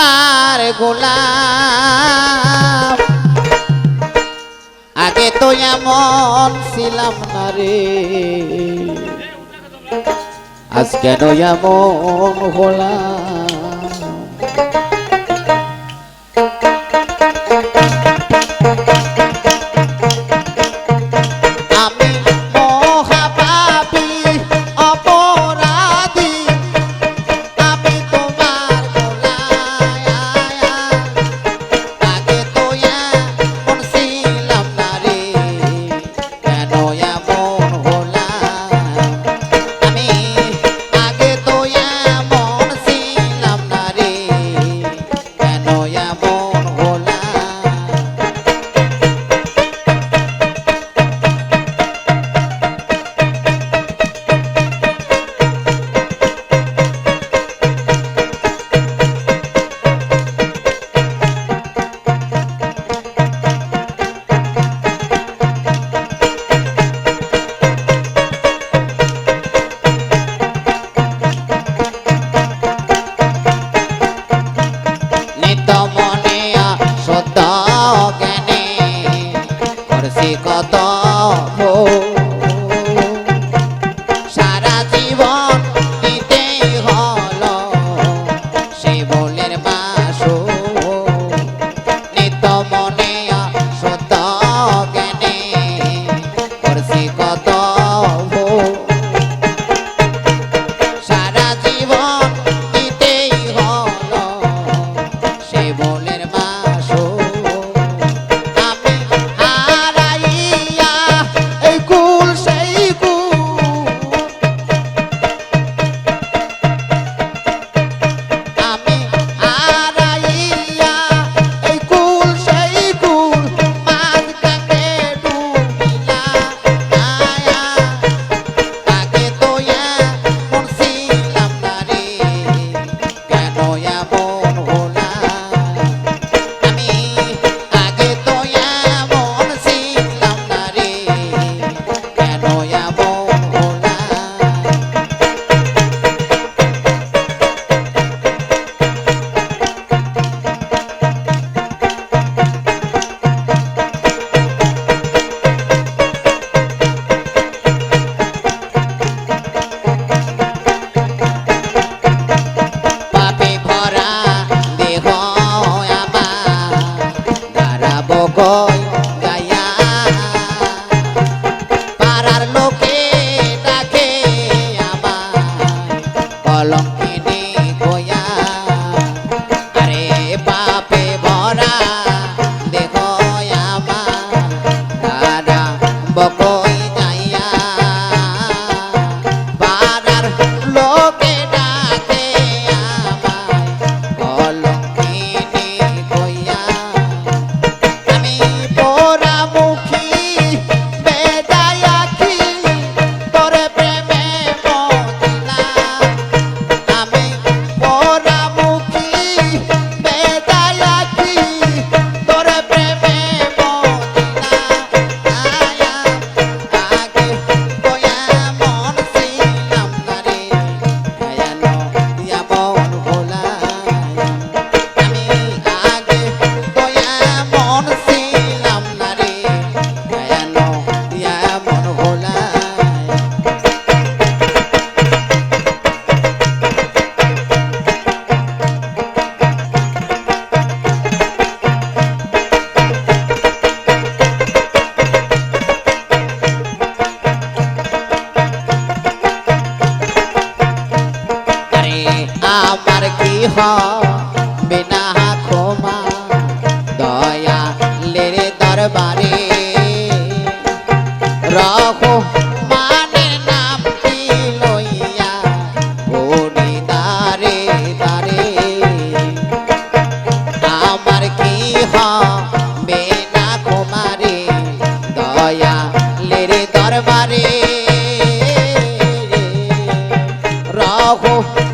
বাবার গোলাম। আগে তো এমন ছিলাম না রে। আজ কেন এমন হলাম? boy. Alcohol.